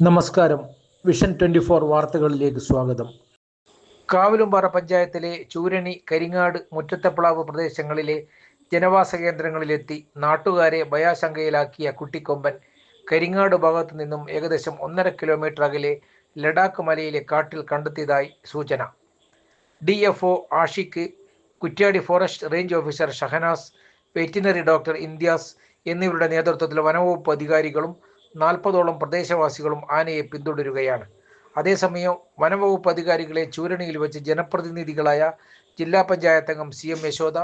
നമസ്കാരം. Vision twenty four വാർത്തകളിലേക്ക് സ്വാഗതം. കാവിലുംപാറ പഞ്ചായത്തിലെ ചൂരണി കരിങ്ങാട് മുറ്റത്തപ്ലാവ് പ്രദേശങ്ങളിലെ ജനവാസ കേന്ദ്രങ്ങളിലെത്തി നാട്ടുകാരെ ഭയാശങ്കയിലാക്കിയ കുട്ടിക്കൊമ്പൻ. കരിങ്ങാട് ഭാഗത്തു നിന്നും ഏകദേശം ഒന്നര കിലോമീറ്റർ അകലെ ലഡാക്ക് മലയിലെ കാട്ടിൽ കണ്ടെത്തിയതായി സൂചന. D F O Ashiq Kuttiadi forest range officer Shahanas veterinary doctor India's എന്നിവരുടെ നേതൃത്വത്തിൽ വനവകുപ്പ് അധികാരികളും നാൽപ്പതോളം പ്രദേശവാസികളും ആനയെ പിന്തുടരുകയാണ്. അതേസമയം വനംവകുപ്പ് അധികാരികളെ ചൂരണിയിൽ വെച്ച് ജനപ്രതിനിധികളായ ജില്ലാ പഞ്ചായത്ത് അംഗം C M Yashoda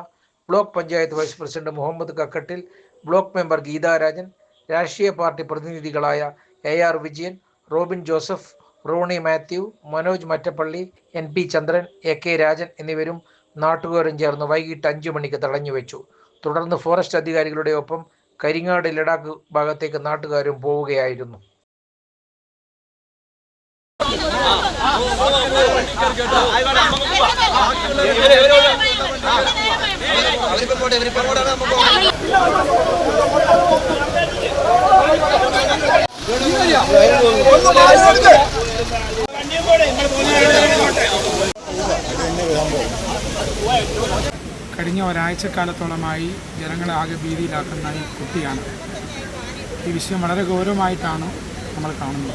block panchayat vice president Muhammad Kakkattil block member Geetharajan രാഷ്ട്രീയ party പ്രതിനിധികളായ A R Vijayan Robin Joseph Roni Mathew Manoj Mattappally N P Chandran A K Rajan എന്നിവരും നാട്ടുകാരും ചേർന്ന് വൈകിട്ട് അഞ്ചു മണിക്ക് തടഞ്ഞു വെച്ചു തുടർന്ന് ഫോറസ്റ്റ് അധികാരികളുടെ ഒപ്പം കരിങ്ങാട് ലഡാക്ക് ഭാഗത്തേക്ക് നാട്ടുകാരും പോവുകയായിരുന്നു. കഴിഞ്ഞ ഒരാഴ്ചക്കാലത്തോളമായി ജനങ്ങളെ ആകെ ഭീതിയിലാക്കുന്ന ഈ കുട്ടിയാണ്. ഈ വിഷയം വളരെ ഗൗരവമായിട്ടാണ് നമ്മൾ കാണുന്നത്.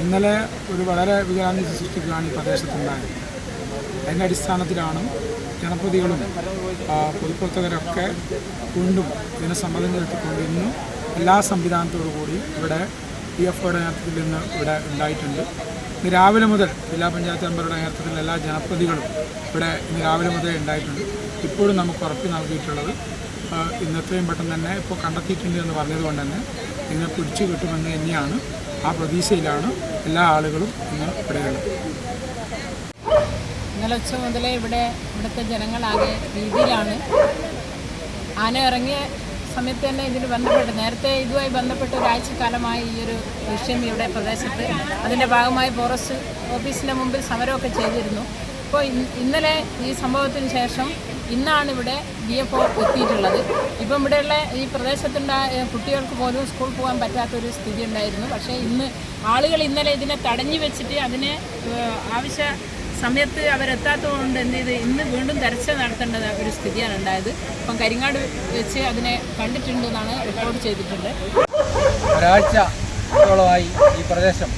ഇന്നലെ ഒരു വളരെ വികലാന്തി സൃഷ്ടിക്കുകയാണ് ഈ പ്രദേശത്തുണ്ടായത്. അതിന്റെ അടിസ്ഥാനത്തിലാണ് ജനപ്രതികളും പൊതുപ്രവർത്തകരൊക്കെ വീണ്ടും ജനസമ്മതം ചെലുത്തിക്കൊണ്ട് ഇന്ന് എല്ലാ സംവിധാനത്തോടു കൂടി ഇവിടെ പി എഫ് ഒയുടെ നേതൃത്വത്തിൽ ഇന്ന് ഇവിടെ ഉണ്ടായിട്ടുണ്ട്. ഇന്ന് രാവിലെ മുതൽ ജില്ലാ പഞ്ചായത്ത് മെമ്പറുടെ നേതൃത്വത്തിൽ എല്ലാ ജനപ്രതികളും ഇവിടെ ഇന്ന് രാവിലെ മുതൽ ഉണ്ടായിട്ടുണ്ട്. ഇപ്പോഴും നമുക്ക് ഉറപ്പ് നൽകിയിട്ടുള്ളത് ഇന്നത്രയും പെട്ടെന്ന് തന്നെ ഇപ്പോൾ കണ്ടെത്തിയിട്ടുണ്ട് എന്ന് പറഞ്ഞതുകൊണ്ട് തന്നെ ഇതിനെ പിടിച്ചു കിട്ടുമെന്ന് തന്നെയാണ് ആ പ്രതീക്ഷയിലാണ് എല്ലാ ആളുകളും ഇന്ന് ഇവിടെയുള്ളത് ഇന്നലെ ഉച്ച മുതലേ ഇവിടെ ഇവിടുത്തെ ജനങ്ങളാകെ രീതിയിലാണ് ആന ഇറങ്ങിയ സമയത്ത് തന്നെ ഇതിന് ബന്ധപ്പെട്ട് നേരത്തെ ഇതുമായി ബന്ധപ്പെട്ട് ഒരാഴ്ചക്കാലമായി ഈ ഒരു വിഷയം ഇവിടെ പ്രദേശത്ത് അതിന്റെ ഭാഗമായി ഫോറസ്റ്റ് ഓഫീസിന്റെ മുമ്പിൽ സമരമൊക്കെ ചെയ്തിരുന്നു. അപ്പോൾ ഇന്നലെ ഈ സംഭവത്തിന് ശേഷം ഇന്നാണ് ഇവിടെ ഡി എഫ് ഒ എത്തിയിട്ടുള്ളത്. ഇപ്പം ഇവിടെയുള്ള ഈ പ്രദേശത്തുണ്ടായ കുട്ടികൾക്ക് പോലും സ്കൂൾ പോകാൻ പറ്റാത്തൊരു സ്ഥിതി ഉണ്ടായിരുന്നു. പക്ഷേ ഇന്ന് ആളുകൾ ഇന്നലെ ഇതിനെ തടഞ്ഞു വെച്ചിട്ട് അതിനെ ആവശ്യ സമയത്ത് അവരെത്താത്തതുകൊണ്ട് എന്ത് ചെയ്ത് ഇന്ന് വീണ്ടും തെരച്ചിൽ നടത്തേണ്ട ഒരു സ്ഥിതിയാണ് ഉണ്ടായത്. അപ്പം കരിങ്ങാട് വെച്ച് അതിനെ കണ്ടിട്ടുണ്ടെന്നാണ് റിപ്പോർട്ട് ചെയ്തിട്ടുണ്ട്. ഒരാഴ്ചയോളമായി ഈ പ്രദേശം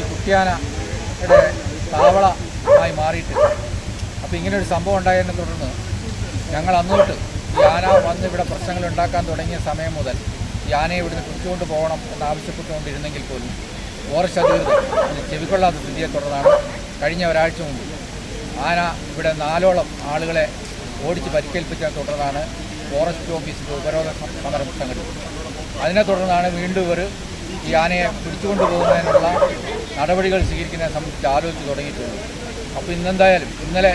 ഈ കുട്ടിയാനയുടെ താവളമായി മാറിയിട്ട് അപ്പോൾ ഇങ്ങനെ ഒരു സംഭവം ഉണ്ടായതിനെ തുടർന്ന് ഞങ്ങൾ അന്നോട്ട് ഈ ആന വന്ന് ഇവിടെ പ്രശ്നങ്ങൾ ഉണ്ടാക്കാൻ തുടങ്ങിയ സമയം മുതൽ ഈ ആനയെ ഇവിടുന്ന് പിടിച്ചുകൊണ്ട് പോകണം എന്നാവശ്യപ്പെട്ടുകൊണ്ടിരുന്നെങ്കിൽ പോലും ഫോറസ്റ്റ് അധികൃതർ അതിന് ചെവിക്കൊള്ളാത്ത സ്ഥിതിയെ തുടർന്നാണ് കഴിഞ്ഞ ഒരാഴ്ച മുമ്പ് ആന ഇവിടെ നാലോളം ആളുകളെ ഓടിച്ച് പരിക്കേൽപ്പിച്ചതിനെ തുടർന്നാണ് ഫോറസ്റ്റ് ഓഫീസിന്റെ ഉപരോധ സമരം സംഘടിപ്പിച്ചത്. അതിനെ തുടർന്നാണ് വീണ്ടും ഇവർ ഈ ആനയെ പിടിച്ചുകൊണ്ട് പോകുന്നതിനുള്ള നടപടികൾ സ്വീകരിക്കുന്നതിനെ സംബന്ധിച്ച് ആലോചിച്ച് തുടങ്ങിയിട്ടുണ്ട് അപ്പോൾ ഇന്നെന്തായാലും ഇന്നലെ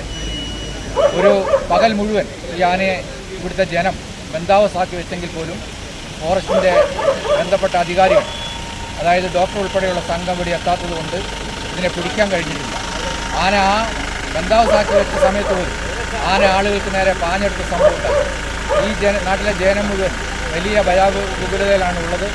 ഒരു പകൽ മുഴുവൻ ഈ ആനയെ ഇവിടുത്തെ ജനം ബന്ധാവസാക്കി വെച്ചെങ്കിൽ പോലും ഫോറസ്റ്റിന്റെ ബന്ധപ്പെട്ട അധികാരികൾ അതായത് ഡോക്ടർ ഉൾപ്പെടെയുള്ള സംഘം ഇവിടെ എത്താത്തത് കൊണ്ട് ഇതിനെ പിടിക്കാൻ കഴിഞ്ഞിട്ടില്ല. ആന ആ ബന്ധാവസാക്കി വെച്ച സമയത്ത് പോലും ആന ആളുകൾക്ക് നേരെ പാഞ്ഞെടുത്ത സംഭവം ഈ ജന നാട്ടിലെ ജനം മുഴുവൻ വലിയ ഭയാകുലതയിലാണ് ഉള്ളത്.